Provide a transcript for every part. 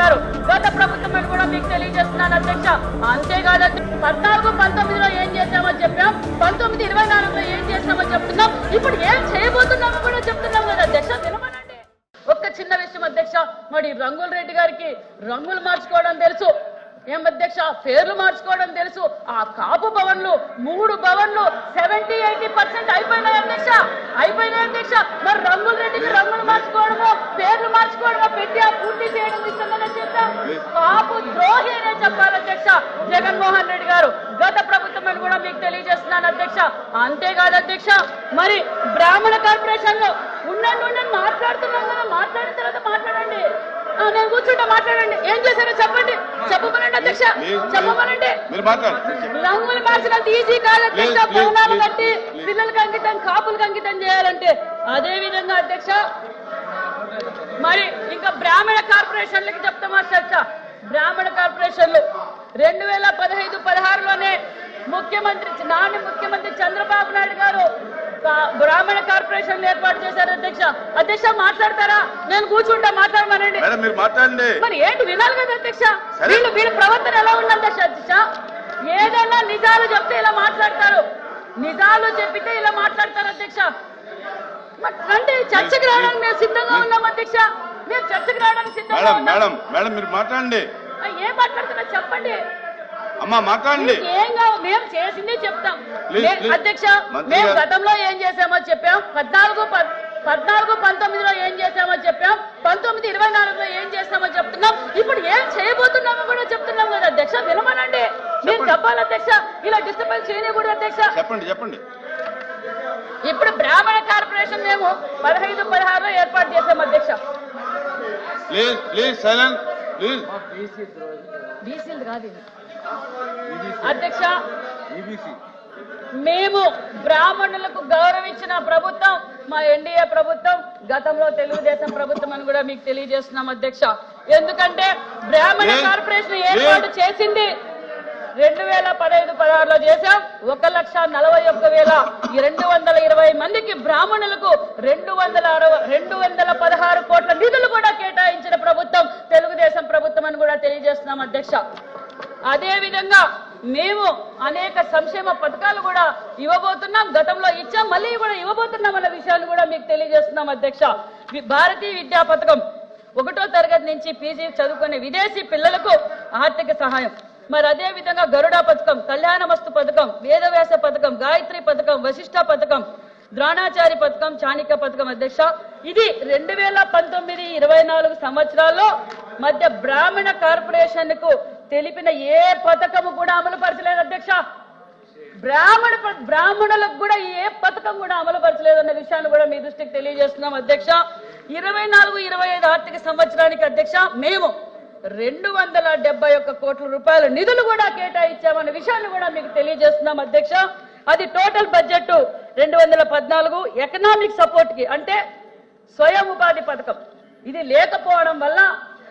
చేశారు. గత ప్రభుత్వం అని కూడా మీకు తెలియజేస్తున్నాను అధ్యక్ష. అంతేకాదు పద్నాలుగు పంతొమ్మిదిలో ఏం చేశామని చెప్పాం. పంతొమ్మిది ఇరవై నాలుగులో ఏం చేశామో చెప్తున్నాం. ఇప్పుడు ఏం చేయబోతున్నామో కూడా చెప్తున్నాం కదా అధ్యక్ష. వినమనండి ఒక్క చిన్న విషయం అధ్యక్ష. మరి రంగుల రెడ్డి గారికి రంగులు మార్చుకోవడం తెలుసు. ఏం అధ్యక్ష? పేర్లు మార్చుకోవడం తెలుసు. ఆ కాపు భవన్లు మూడు భవన్లు సెవెంటీ ఎయిటీ పర్సెంట్ అయిపోయినాయి అధ్యక్ష. అయిపోయినాయి అధ్యక్ష. మరి రంగుల రెడ్డికి రంగులు మార్చుకోవడము పేర్లు మార్చుకోవడము పెట్టి ఆ పూర్తి చేయడం ఇస్తుందనే చేద్దాం కాపు ద్రోహి అనే చెప్పాలి అధ్యక్ష. జగన్మోహన్ రెడ్డి గారు గత ప్రభుత్వం అని కూడా మీకు తెలియజేస్తున్నాను అధ్యక్ష. అంతేకాదు అధ్యక్ష మరి బ్రాహ్మణ కార్పొరేషన్లో ఉండండి ఉండండి మాట్లాడుతున్నాం కదా మాట్లాడిన తర్వాత మాట్లాడండి. నేను కూర్చుంటా మాట్లాడండి. ఏం చేశారో చెప్పండి. చెప్పమనండి అధ్యక్ష. చెప్పమనండి. రంగులు మార్చినంత ఈజీ కాదు అధ్యక్ష కట్టి. పిల్లలకి అంకితం కాపులకు అంకితం చేయాలంటే అదే విధంగా అధ్యక్ష. మరి ఇంకా బ్రాహ్మణ కార్పొరేషన్లకి చెప్తామా చర్చ బ్రాహ్మణ కార్పొరేషన్లు రెండు వేల పదహైదు పదహారులోనే ముఖ్యమంత్రి నాని ముఖ్యమంత్రి చంద్రబాబు నాయుడు గారు బ్రాహ్మణ కార్పొరేషన్లు ఏర్పాటు చేశారు అధ్యక్ష. అధ్యక్ష మాట్లాడతారా? నేను కూర్చుంటా మాట్లాడమనండి. మీరు మాట్లాడండి. మరి ఏంటి వినాలి కదా అధ్యక్ష. వీళ్ళు వీళ్ళ ప్రవర్తన ఎలా ఉంది అధ్యక్ష అధ్యక్ష ఏదైనా నిజాలు చెప్తే ఇలా మాట్లాడతారు. నిజాలు చెప్పితే ఇలా మాట్లాడతారు అధ్యక్ష. రండి చర్చకు రావడానికి మేము సిద్ధంగా ఉన్నాం అధ్యక్ష. మేము చర్చకు రావడానికి సిద్ధంగా మేడం మేడం మేడం మీరు మాట్లాడండి. ఏం మాట్లాడుతున్నా చెప్పండి. అమ్మా మాట్లాడండి మీకు ఏం కావాలి మేము చేసిందే చెప్తాం. అధ్యక్ష మేము. గతంలో ఏం చేసామో చెప్పాం. పద్నాలుగు పద్- పద్నాలుగు పంతొమ్మిదిలో ఏం చేసామో చెప్పాం. పంతొమ్మిది ఇరవై నాలుగులో ఏం చేస్తామో చెప్తున్నాం. ఇప్పుడు ఏం చేయబోతున్నామో కూడా చెప్తున్నాం కదా అధ్యక్ష వినమనండి. మీరు. చెప్పాలి అధ్యక్ష ఇలా డిస్టర్బెన్స్ చేయకూడదు అధ్యక్ష. చెప్పండి చెప్పండి. ఇప్పుడు బ్రాహ్మణ కార్పొరేషన్ మేము పదహైదు పదహారులో ఏర్పాటు చేసాం అధ్యక్ష. Please please silent please. బీసీలు కాదు ఇది. అధ్యక్ష మేము బ్రాహ్మణులకు గౌరవించిన ప్రభుత్వం మా ఎన్డీఏ ప్రభుత్వం గతంలో తెలుగుదేశం ప్రభుత్వం అని కూడా మీకు తెలియజేస్తున్నాం అధ్యక్ష. ఎందుకంటే బ్రాహ్మణ కార్పొరేషన్ ఏర్పాటు చేసింది. రెండు వేల పదహైదు పదహారులో చేశాం. ఒక లక్ష నలభై ఒక్క వేల రెండు వందల ఇరవై మందికి బ్రాహ్మణులకు రెండు వందల అరవై రెండు వందల పదహారు కోట్ల నిధులు కూడా కేటాయించిన ప్రభుత్వం తెలుగుదేశం ప్రభుత్వం అని కూడా తెలియజేస్తున్నాం అధ్యక్ష. అదే విధంగా మేము అనేక సంక్షేమ పథకాలు కూడా ఇవ్వబోతున్నాం. గతంలో ఇచ్చాం మళ్ళీ కూడా ఇవ్వబోతున్నాం అన్న విషయాన్ని కూడా మీకు తెలియజేస్తున్నాం అధ్యక్ష. భారతీయ విద్యా పథకం ఒకటో తరగతి నుంచి పీజీ చదువుకునే విదేశీ పిల్లలకు ఆర్థిక సహాయం. మరి అదే విధంగా గరుడ పథకం కళ్యాణమస్తు పథకం వేదవ్యాస పథకం గాయత్రి పథకం వశిష్ట పథకం ద్రోణాచారి పథకం చాణిక్య పథకం అధ్యక్ష. ఇది రెండు వేల పంతొమ్మిది ఇరవై నాలుగు సంవత్సరాల్లో మధ్య బ్రాహ్మణ కార్పొరేషన్కు తెలిపిన ఏ పథకము కూడా అమలు పరచలేదు అధ్యక్ష. బ్రాహ్మణ బ్రాహ్మణులకు కూడా ఏ పథకం కూడా అమలు పరచలేదన్న విషయాన్ని కూడా మీ దృష్టికి తెలియజేస్తున్నాం అధ్యక్ష. ఇరవై నాలుగు ఇరవై ఐదు ఆర్థిక సంవత్సరానికి అధ్యక్ష మేము రెండు వందల డెబ్బై ఒక్క కోట్ల రూపాయల నిధులు కూడా కేటాయించామన్న విషయాన్ని కూడా మీకు తెలియజేస్తున్నాం అధ్యక్ష. అది టోటల్ బడ్జెట్ రెండు వందల పద్నాలుగు ఎకనామిక్ సపోర్ట్కి అంటే స్వయం ఉపాధి పథకం. ఇది లేకపోవడం వల్ల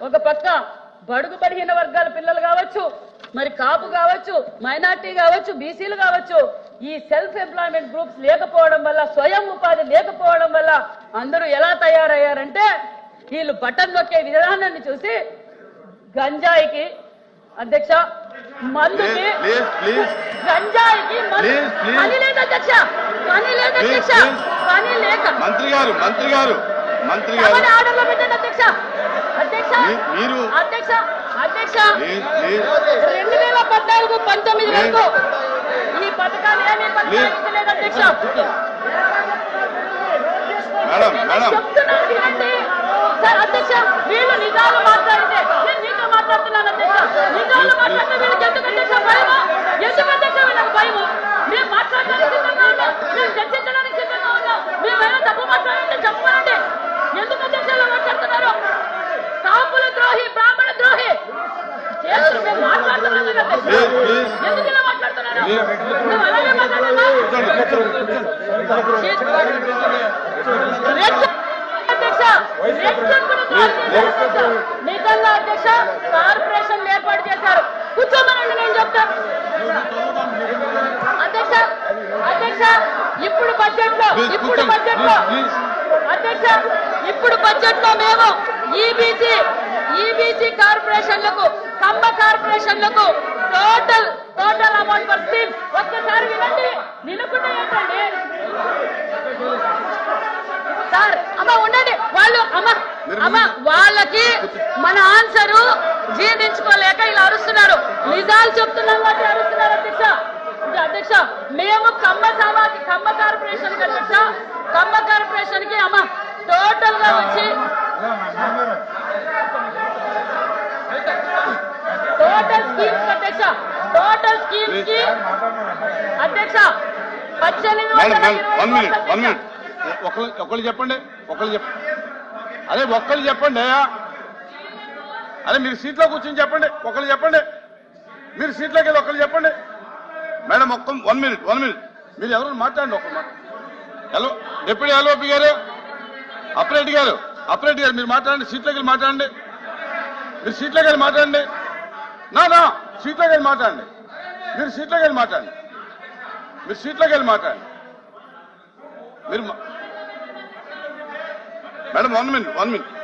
ఒక పక్క బడుగు బడిహీన వర్గాల పిల్లలు కావచ్చు మరి కాపు కావచ్చు మైనార్టీ కావచ్చు బీసీలు కావచ్చు ఈ సెల్ఫ్ ఎంప్లాయ్మెంట్ గ్రూప్స్ లేకపోవడం వల్ల స్వయం ఉపాధి లేకపోవడం వల్ల అందరూ ఎలా తయారయ్యారంటే వీళ్ళు బటన్ నొక్కే విధానాన్ని చూసి గంజాయికి అధ్యక్ష మందుకి గంజాయికి. పని లేదు అధ్యక్ష పని లేదు Please, అధ్యక్ష. పని లేక మంత్రి గారు మంత్రి గారు మంత్రి గారు. మీరు రెండు వేల పద్నాలుగు పంతొమ్మిది. వరకు ఈ పథకాలు ఏమీ అధ్యక్ష. Madam madam. చెప్తున్నాను వినండి. సార్ అధ్యక్ష వీళ్ళు నిజాలు మాట్లాడితే నేను మీతో మాట్లాడుతున్నాను అధ్యక్ష నిజాలు మాట్లాడితే వీళ్ళకి ఎందుకు అధ్యక్ష భయము ఎందుకు అధ్యక్ష వీళ్ళకి భయము మేము మాట్లాడడానికి సిద్ధంగా ఉన్నాం మేము చర్చించడానికి సిద్ధంగా ఉన్నాం మేమైనా తప్పు మాట్లాడంటే చెప్పనండి ఎందుకు అధ్యక్ష ఇలా మాట్లాడుతున్నారు కాపుల ద్రోహి బ్రాహ్మణ ద్రోహి చేతులు మేము మాట్లాడుతున్నాం కదా అధ్యక్ష. ప్లీజ్ ప్లీజ్ ఎందుకు ఇలా మాట్లాడుతున్నారు ప్లీజ్. మేము అలాగే మాట్లాడుతున్నాం కూర్చోండి కూర్చోండి కూర్చోండి అధ్యక్ష రెచ్చగొట్టుకుని కాల్ చేశారు అధ్యక్ష. నిజంగా అధ్యక్ష కార్పొరేషన్ ఏర్పాటు చేశారు కూర్చోమనండి నేను చెప్తా అధ్యక్ష అధ్యక్ష ఇప్పుడు బడ్జెట్లో ఇప్పుడు. బడ్జెట్లో. అధ్యక్ష ఇప్పుడు బడ్జెట్లో మేము ఈబీసీ ఈబీసీ కార్పొరేషన్లకు కంబ కార్పొరేషన్లకు total total amount for scheme ఒక్కసారి వినండి వినకుండా ఏంటండి? సార్ అమ్మ ఉండండి. వాళ్ళు అమ్మ అమ్మ వాళ్ళకి మన ఆన్సరు జీర్ణించుకోలేక ఇలా అరుస్తున్నారు. నిజాలు చెప్తున్నాం కాబట్టి అరుస్తున్నారు అధ్యక్ష. అధ్యక్ష మేము కమ్మ సమాధి కమ్మ కార్పొరేషన్కి అధ్యక్ష కమ్మ కార్పొరేషన్కి అమ్మ టోటల్గా వచ్చి టోటల్ స్కీమ్స్ అధ్యక్ష టోటల్ స్కీమ్స్కి అధ్యక్ష. పద్దెనిమిది ఒకళ్ళు చెప్పండి ఒకళ్ళు చెప్పండి అదే ఒక్కళ్ళు చెప్పండి అదే మీరు సీట్లో కూర్చొని చెప్పండి ఒకళ్ళు చెప్పండి. మీరు సీట్లోకి వెళ్ళి ఒకళ్ళు చెప్పండి. మేడం ఒక్క వన్ మినిట్ వన్ మినిట్. మీరు ఎవరు మాట్లాడండి ఒక మాట. హలో డిప్యూటీ ఎల్ఓపి గారు అప్రెడ్డి గారు అప్రెడ్డి గారు మీరు మాట్లాడండి సీట్లోకి వెళ్ళి మాట్లాడండి. మీరు సీట్లోకి వెళ్ళి మాట్లాడండి. నా నా సీట్లోకి వెళ్ళి మాట్లాడండి. మీరు సీట్లోకి వెళ్ళి మాట్లాడండి. మీరు సీట్లోకి వెళ్ళి మాట్లాడండి. మీరు madam one minute one minute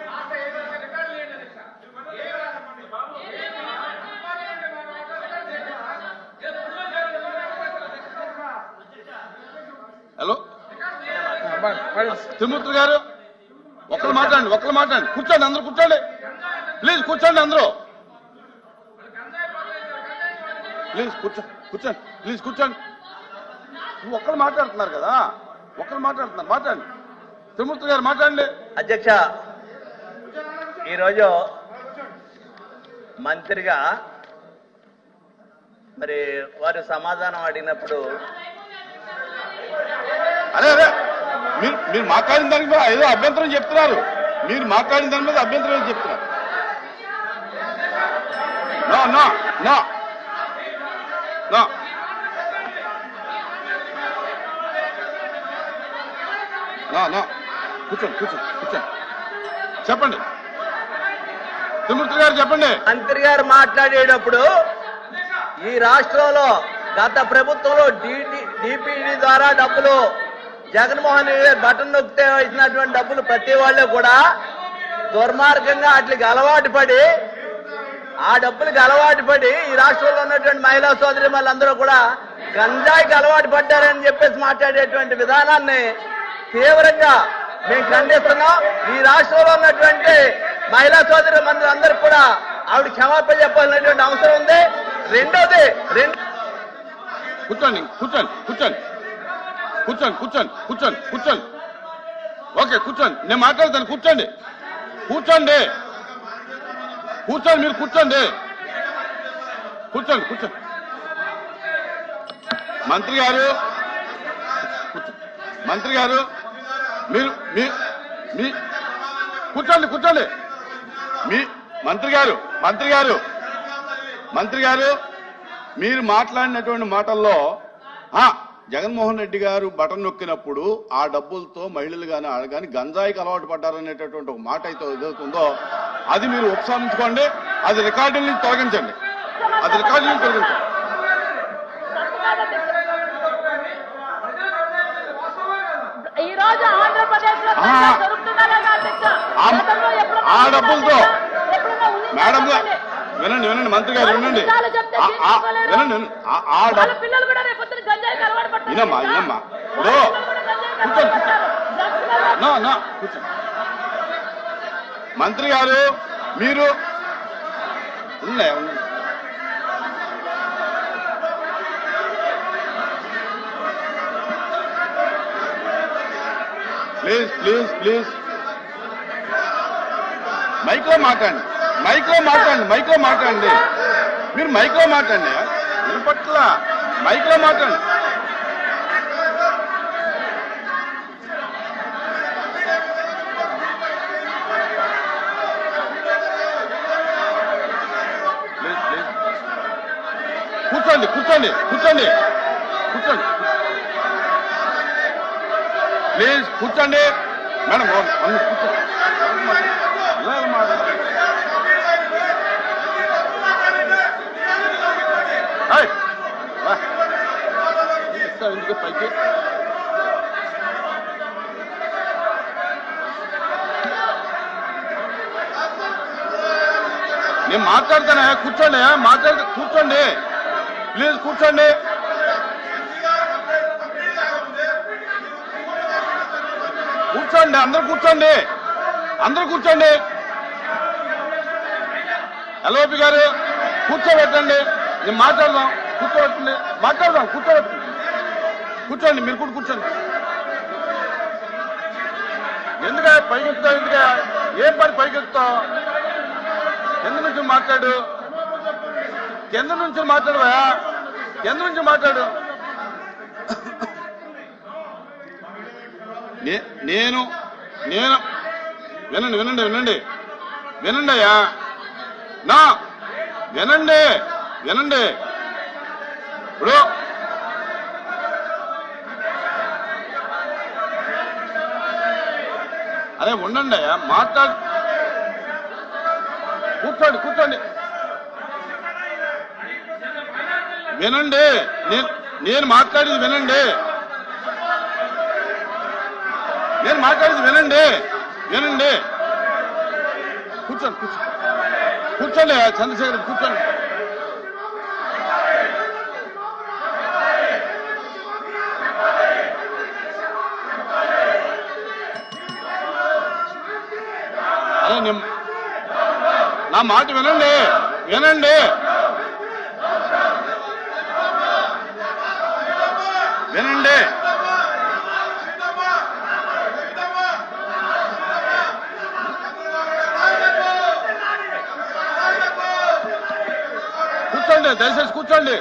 hello Thirumurthy గారు ఒకరు మాట్లాడండి ఒకరు మాట్లాడండి. కూర్చోండి అందరూ కూర్చోండి. ప్లీజ్ కూర్చోండి అందరూ. ప్లీజ్ కూర్చో కూర్చోండి ప్లీజ్ కూర్చోండి. నువ్వు ఒక్కరు మాట్లాడుతున్నారు కదా ఒక్కరు మాట్లాడుతున్నారు మాట్లాడండి. తిరుమూర్తి గారు మాట్లాడండి. అధ్యక్ష ఈరోజు మంత్రిగా మరి వారు సమాధానం అడిగినప్పుడు అదే అదే మీరు మీరు మాట్లాడిన దాని మీద ఏదో అభ్యంతరం చెప్తున్నారు. మీరు మాట్లాడిన దాని మీద అభ్యంతరం ఏదో చెప్తున్నారు. No no no. No. No నా. కూర్చోండి కూర్చోండి కూర్చోండి. చెప్పండి. తిమ్మూర్తి గారు చెప్పండి. మంత్రి గారు మాట్లాడేటప్పుడు ఈ రాష్ట్రంలో గత ప్రభుత్వంలో డిపిడి ద్వారా డబ్బులు జగన్మోహన్ రెడ్డి గారు బటన్ నొక్కితే ఇచ్చినటువంటి డబ్బులు ప్రతి వాళ్ళు కూడా దుర్మార్గంగా వాటికి అలవాటు పడి ఆ డబ్బులకు అలవాటు పడి ఈ రాష్ట్రంలో ఉన్నటువంటి మహిళా సోదరి వాళ్ళందరూ కూడా గంజాయికి అలవాటు పడ్డారని చెప్పేసి మాట్లాడేటువంటి విధానాన్ని తీవ్రంగా మేము ఖండిస్తున్నాం. ఈ రాష్ట్రంలో ఉన్నటువంటి మహిళా సోదరి మంది అందరూ కూడా ఆవిడ క్షమాపణ చెప్పాలనేటువంటి అవసరం ఉంది. రెండోది రెండు కూర్చోండి కూర్చోండి కూర్చోండి. కూర్చోండి కూర్చోండి కూర్చోండి కూర్చోండి. ఓకే కూర్చోండి. నేను మాట్లాడతాను కూర్చోండి. కూర్చోండి. కూర్చోండి మీరు కూర్చోండి. కూర్చోండి కూర్చోండి. మంత్రి గారు మంత్రి గారు మీరు మీ మీ కూర్చోండి కూర్చోండి. మీ మంత్రి గారు మంత్రి గారు మంత్రి గారు మీరు మాట్లాడినటువంటి మాటల్లో జగన్మోహన్ రెడ్డి గారు బటన్ నొక్కినప్పుడు ఆ డబ్బులతో మహిళలు కానీ ఆడ కానీ గంజాయికి అలవాటు పడ్డారనేటటువంటి ఒక మాట అయితే ఏదవుతుందో అది మీరు ఉపసంహరించుకోండి అది రికార్డుల నుంచి తొలగించండి అది రికార్డు నుంచి తొలగించండి ఆ. డబ్బులతో మేడం. వినండి వినండి మంత్రి గారు వినండి. వినండి. ఆ- డబ్బు డ్రగ్స్కి అలవాటు నా మంత్రి గారు మీరు ఉన్నాయి. Please please please. మైక్లో మాట్లాడండి. మైక్లో మాట్లాడండి మైక్లో మాట్లాడండి. మీరు మైక్లో మాట్లాడండి వినపట్ల మైక్లో మాట్లాడండి ప్లీజ్ ప్లీజ్ కూర్చోండి కూర్చోండి కూర్చోండి. కూర్చోండి. ప్లీజ్ కూర్చోండి. మేడం వన్ కూర్చోండి. ఎందుకు పైకి. నేను మాట్లాడతానే కూర్చోండి మాట్లాడ కూర్చోండి. ప్లీజ్ కూర్చోండి. కూర్చోండి అందరూ కూర్చోండి. అందరూ కూర్చోండి. ఎల్ఓపి గారు కూర్చోబెట్టండి. నేను మాట్లాడదాం కూర్చోబెట్టండి. మాట్లాడదాం కూర్చోబెట్టండి. కూర్చోండి మీరు కూడా కూర్చోండి. ఎందుక పైకెత్తుతావు ఎందుక? ఏం పని పైకెత్తుతావు కింద నుంచి మాట్లాడు. కింద నుంచి మాట్లాడవా ఎందు నుంచి మాట్లాడు? నే- నేను నేను వినండి వినండి వినండి. వినండి అయ్యా. నా వినండి వినండి. ఇప్పుడు అరే ఉండండి అయ్యా మాట్లాడు. కూర్చోండి కూర్చోండి. వినండి. నేను నేను మాట్లాడేది వినండి. నేను మాట్లాడేది వినండి. వినండి. కూర్చోండి కూర్చోండి. కూర్చోండి చంద్రశేఖర్ కూర్చోండి. అదే నా మాట వినండి. వినండి. వినండి కూర్చోండి దయచేసి కూర్చోండి.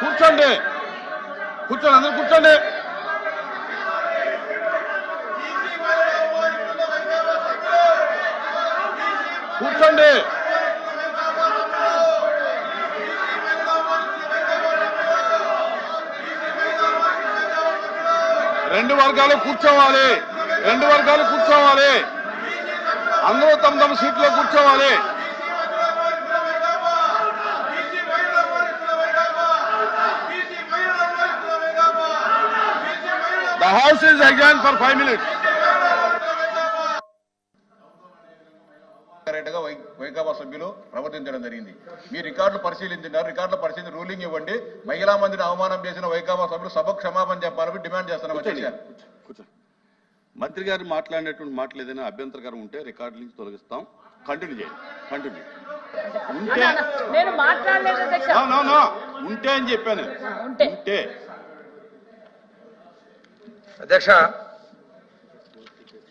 కూర్చోండి. కూర్చోండి అందరూ కూర్చోండి. కూర్చోండి. రెండు వర్గాలు కూర్చోవాలి. రెండు వర్గాలు కూర్చోవాలి. అందరూ తమ తమ సీట్లో కూర్చోవాలి. The house is again for five minutes రెడ్డిగా వై వైకాపా సభ్యులు ప్రవర్తించడం జరిగింది. మీ రికార్డులు పరిశీలించినారు. రికార్డులు పరిశీలించి రూలింగ్ ఇవ్వండి. మహిళా మందిని అవమానం చేసిన వైకాపా సభ్యులు సభకు క్షమాపణ చెప్పాలని డిమాండ్ చేస్తున్నాం మంత్రి గారు మాట్లాడినటువంటి మాటలు ఏదైనా అభ్యంతరకరం ఉంటే రికార్డు నుంచి తొలగిస్తాం. కంటిన్యూ చేయండి కంటిన్యూ ఉంటే అన్న, నేను మాట్లాడలేదు అధ్యక్ష. No, no, no. ఉంటే అని చెప్పాను. ఉంటే. ఉంటే. అధ్యక్ష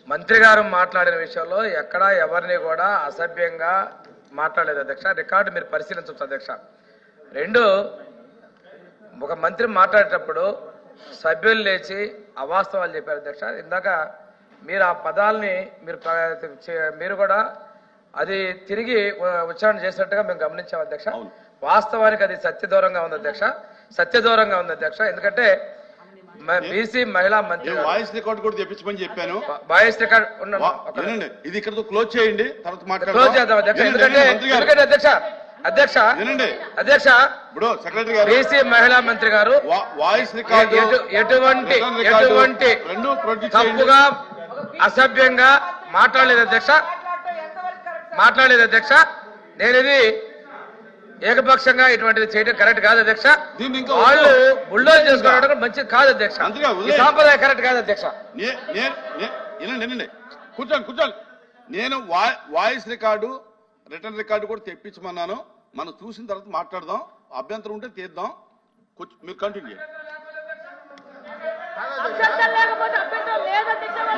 మంత్రి గారు మాట్లాడిన విషయంలో ఎక్కడా ఎవరిని కూడా అసభ్యంగా మాట్లాడలేదు అధ్యక్ష. రికార్డు మీరు పరిశీలించవచ్చు అధ్యక్ష. రెండు ఒక మంత్రి మాట్లాడేటప్పుడు సభ్యులు లేచి అవాస్తవాలు చెప్పారు అధ్యక్ష. ఇందాక మీరు ఆ పదాలని మీరు మీరు కూడా అది తిరిగి ఉచ్చారణ చేసినట్టుగా మేము గమనించాం అధ్యక్ష. వాస్తవానికి అది సత్యదూరంగా ఉంది అధ్యక్ష. సత్యదూరంగా ఉంది అధ్యక్ష. ఎందుకంటే బీసీ మహిళా మంత్రి వాయిస్ రికార్డు కూడా తెప్పించమని చెప్పాను. Voice record. వినండి. ఇది ఇక్కడతో క్లోజ్ చేయండి తర్వాత క్లోజ్ చేద్దాం అధ్యక్ష. అధ్యక్ష అధ్యక్ష ఇప్పుడు సెక్రటరీ గారు. బీసీ మహిళా మంత్రి గారు. వాయిస్ రికార్డు ఎటు- ఎటువంటి ఎటువంటి తప్పుగా అసభ్యంగా మాట్లాడలేదు అధ్యక్ష. మాట్లాడలేదు అధ్యక్ష. నేను ఇది ఏకపక్షంగా ఇటువంటిది చేయడం కరెక్ట్ కాదు అధ్యక్ష. వాళ్ళు. బుల్డోజ్ చేసుకోవడం మంచిది కాదు అధ్యక్ష. సాంప్రదాయం కరెక్ట్ కాదు అధ్యక్ష. నే- నే- నే- వినండి వినండి. కూర్చోండి కూర్చోండి. నేను వాయిస్ రికార్డు రిటర్న్ రికార్డు కూడా తెప్పించమన్నాను. మనం చూసిన తర్వాత మాట్లాడదాం. అభ్యంతరం ఉంటే తీద్దాం. మీరు కంటిన్యూ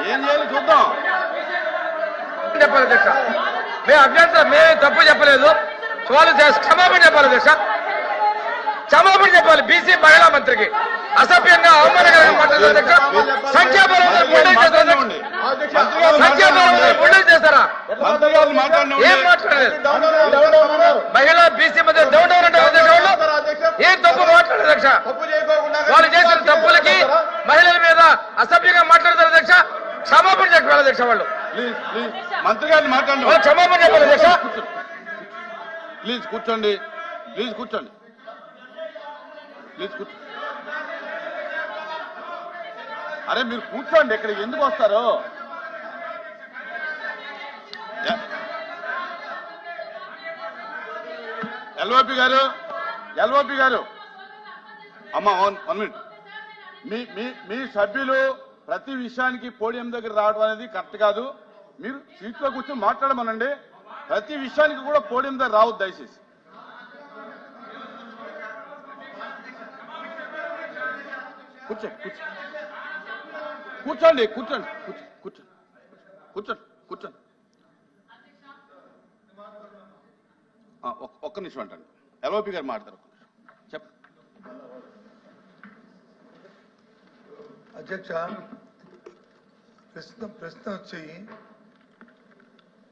ఏం చేయాలి చూద్దాం. చెప్పాలి అధ్యక్ష. మేము అభ్యంతరం మేము తప్పు చెప్పలేదు. వాళ్ళు చేసి క్షమాపణ చెప్పాలి అధ్యక్ష క్షమాపణ చెప్పాలి బీసీ మహిళా మంత్రికి. అసభ్యంగా అవమానకరంగా మాట్లాడారు అధ్యక్ష సంఖ్యాబలం సంఖ్యాబలం చేస్తారా. ఏం మాట్లాడలేదు? మహిళా బీసీ మధ్య వాళ్ళు ఏం తప్పు మాట్లాడలేదు అధ్యక్ష? వాళ్ళు చేసిన తప్పులకి మహిళల మీద అసభ్యంగా మాట్లాడతారు అధ్యక్ష. క్షమాపణ చెప్పాలి అధ్యక్ష వాళ్ళు. మంత్రి గారిని మాట్లాడండి. వాళ్ళు క్షమాపణ చెప్పాలి అధ్యక్ష. ప్లీజ్ కూర్చోండి. ప్లీజ్ కూర్చోండి. ప్లీజ్ కూర్చో అరే మీరు కూర్చోండి. ఇక్కడ ఎందుకు వస్తారు? ఎల్ఓపి గారు ఎల్ఓపి గారు. అమ్మా వన్ మినిట్. మీ మీ మీ సభ్యులు ప్రతి విషయానికి పోడియం దగ్గర రావడం అనేది కరెక్ట్ కాదు. మీరు సీట్లో కూర్చొని మాట్లాడమనండి. ప్రతి విషయానికి కూడా పోడియం దగ్గర రావద్దు దయచేసి. కూర్చోండి కూర్చోండి కూర్చోండి. కూర్చోండి కూర్చోండి. కూర్చోండి ఒక్క- నిమిషం అంటండి. ఎల్ఓపి గారు మాట్లాడతారు చెప్ప అధ్యక్ష ప్రశ్న ప్రశ్న వచ్చి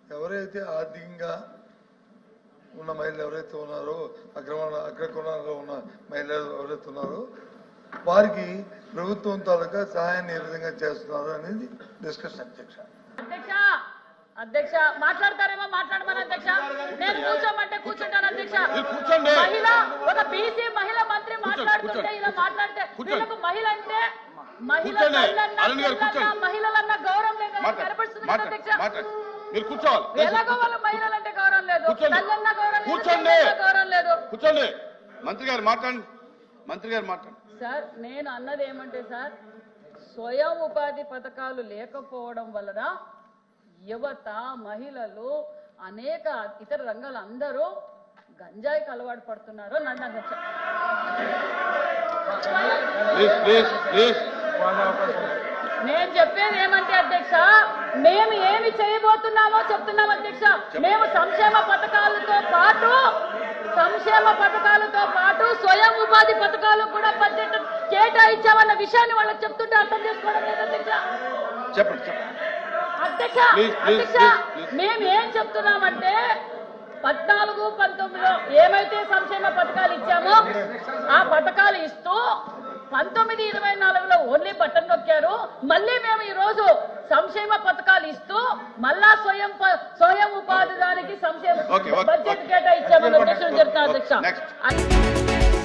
ఎవరైతే ఆర్థికంగా ఉన్న మహిళలు ఎవరైతే ఉన్నారో అగ్రమ అగ్రకోణంలో ఉన్న మహిళలు ఎవరైతే ఉన్నారో వారికి ప్రభుత్వం తాలూకా సహాయాన్ని ఏ విధంగా చేస్తున్నారు అనేది డిస్కషన్ అధ్యక్ష అధ్యక్ష అధ్యక్ష మాట్లాడతారేమో మాట్లాడమని అధ్యక్ష నేను కూర్చోమంటే కూర్చుంటాను అధ్యక్ష. మహిళ ఒక బీసీ మహిళ మంత్రి మాట్లాడుతుంటే. ఇలా మాట్లాడితే. వీళ్ళకు మహిళ అంటే. మహిళలన్న గౌరవం కనపడుతుంది అధ్యక్ష మీరు కూర్చోవాలి. కూర్చోండి. మంత్రి గారు మాట్లాడండి. మంత్రి గారు మాట్లాడండి. సార్ నేను అన్నది ఏమంటే సార్ స్వయం ఉపాధి పథకాలు లేకపోవడం వలన యువత మహిళలు అనేక ఇతర రంగాలు అందరూ గంజాయికి అలవాటు పడుతున్నారు నన్ను నేను చెప్పేది ఏమంటే అధ్యక్ష మేము ఏమి చేయబోతున్నామో చెప్తున్నాం అధ్యక్ష. మేము సంక్షేమ పథకాలతో పాటు సంక్షేమ పథకాలతో పాటు స్వయం ఉపాధి పథకాలు కూడా బడ్జెట్ కేటాయించామన్న విషయాన్ని వాళ్ళకి చెప్తుంటే అర్థం చేసుకోవడం లేదు అధ్యక్ష. చెప్పండి అధ్యక్ష అధ్యక్ష. మేము ఏం చెప్తున్నామంటే పద్నాలుగు పంతొమ్మిదిలో ఏమైతే సంక్షేమ పథకాలు ఇచ్చామో ఆ పథకాలు ఇస్తూ పంతొమ్మిది ఇరవై నాలుగులో ఓన్లీ బటన్ నొక్కారు మళ్ళీ మేము ఈ రోజు సంక్షేమ పథకాలు ఇస్తూ మళ్ళా స్వయం స్వయం ఉపాధి దానికి సంక్షేమ బడ్జెట్ okay. కేటాయించామని ఉద్దేశం Next. అధ్యక్ష